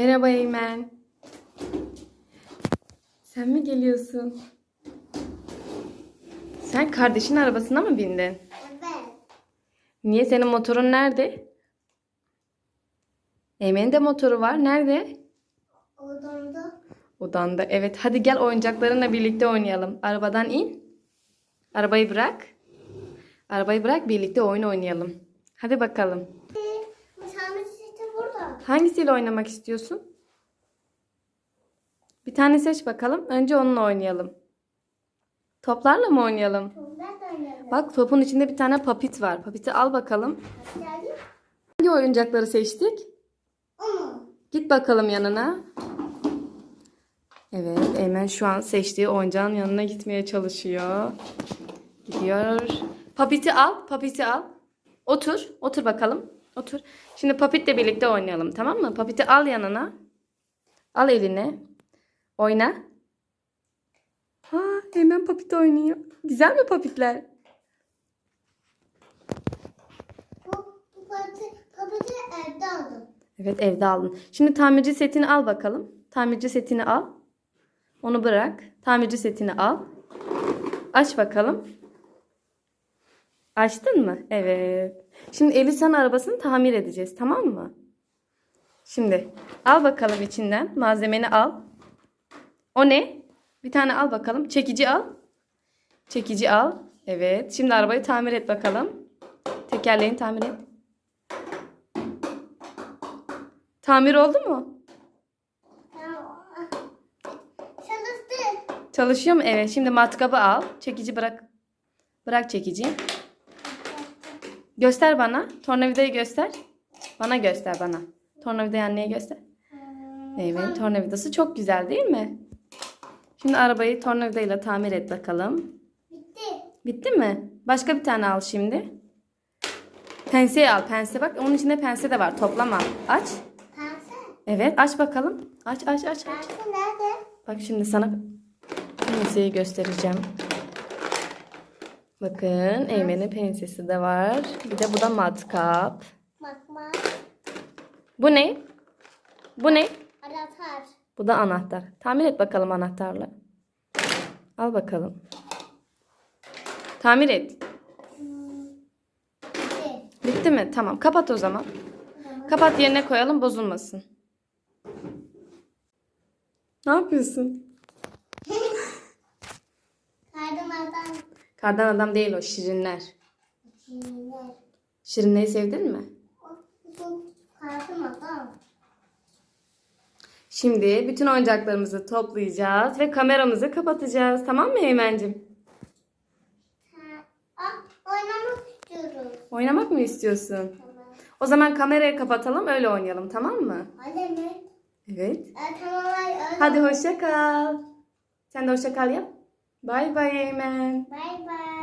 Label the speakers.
Speaker 1: Merhaba Eymen. Sen mi geliyorsun? Sen kardeşin arabasına mı bindin?
Speaker 2: Evet.
Speaker 1: Niye senin motorun nerede? Eymen'in de motoru var. Nerede?
Speaker 2: Odamda.
Speaker 1: Odanda. Evet. Hadi gel oyuncaklarınla birlikte oynayalım. Arabadan in. Arabayı bırak. Arabayı bırak birlikte oyun oynayalım. Hadi bakalım. Hangisiyle oynamak istiyorsun? Bir tane seç bakalım. Önce onunla oynayalım. Toplarla mı oynayalım?
Speaker 2: De oynarım.
Speaker 1: Bak topun içinde bir tane papit var. Papiti al bakalım. Hangi oyuncakları seçtik?
Speaker 2: Onu.
Speaker 1: Git bakalım yanına. Evet, Eymen şu an seçtiği oyuncağın yanına gitmeye çalışıyor. Gidiyor. Papiti al, papiti al. Otur, otur bakalım. Otur. Şimdi papitle birlikte oynayalım, tamam mı? Papiti al yanına. Al eline. Oyna. Ha, Eymen papit oynuyor. Güzel mi papitler?
Speaker 2: Bu, bu pati, papeti evde aldım.
Speaker 1: Evet evde aldın. Şimdi tamirci setini al bakalım. Tamirci setini al. Onu bırak. Tamirci setini al. Aç bakalım. Açtın mı? Evet. Şimdi Elisa'nın arabasını tamir edeceğiz tamam mı? Şimdi al bakalım içinden malzemeni al. O ne? Bir tane al bakalım. Çekici al. Çekici al. Evet. Şimdi arabayı tamir et bakalım. Tekerleğini tamir et. Tamir oldu mu?
Speaker 2: Çalıştı.
Speaker 1: Çalışıyor mu? Evet. Şimdi matkabı al. Çekici bırak. Bırak çekici. Göster bana. Tornavidayı göster. Bana göster bana. Tornavidayı anneye göster. Evet. Tornavidası çok güzel değil mi? Şimdi arabayı tornavidayla tamir et bakalım.
Speaker 2: Bitti.
Speaker 1: Bitti mi? Başka bir tane al şimdi. Penseyi al. Pense bak. Onun içinde pense de var. Toplama. Aç.
Speaker 2: Pense.
Speaker 1: Evet. Aç bakalım. Aç aç aç aç.
Speaker 2: Pense nerede?
Speaker 1: Bak şimdi sana penseyi göstereceğim. Bakın Eymen'in pensesi de var. Bir de bu da matkap.
Speaker 2: Bakma.
Speaker 1: Bu ne? Bu ne?
Speaker 2: Anahtar.
Speaker 1: Bu da anahtar. Tamir et bakalım anahtarla. Al bakalım. Tamir et.
Speaker 2: Bitti.
Speaker 1: Bitti mi? Tamam. Kapat o zaman.
Speaker 2: Tamam.
Speaker 1: Kapat yerine koyalım bozulmasın. Ne yapıyorsun?
Speaker 2: Kardım adam.
Speaker 1: Kardan adam değil o şirinler.
Speaker 2: Çinler.
Speaker 1: Şirinleri sevdin mi?
Speaker 2: Bu kardım adam.
Speaker 1: Şimdi bütün oyuncaklarımızı toplayacağız ve kameramızı kapatacağız. Tamam mı Eymen'cim?
Speaker 2: Oynamak istiyoruz.
Speaker 1: Oynamak mı istiyorsun?
Speaker 2: Tamam.
Speaker 1: O zaman kamerayı kapatalım öyle oynayalım tamam mı?
Speaker 2: Hadi mi?
Speaker 1: Evet.
Speaker 2: E, tamam hadi.
Speaker 1: Hadi hoşça kal. Sen de hoşça kal yap. Bye bye, Amen.
Speaker 2: Bye bye.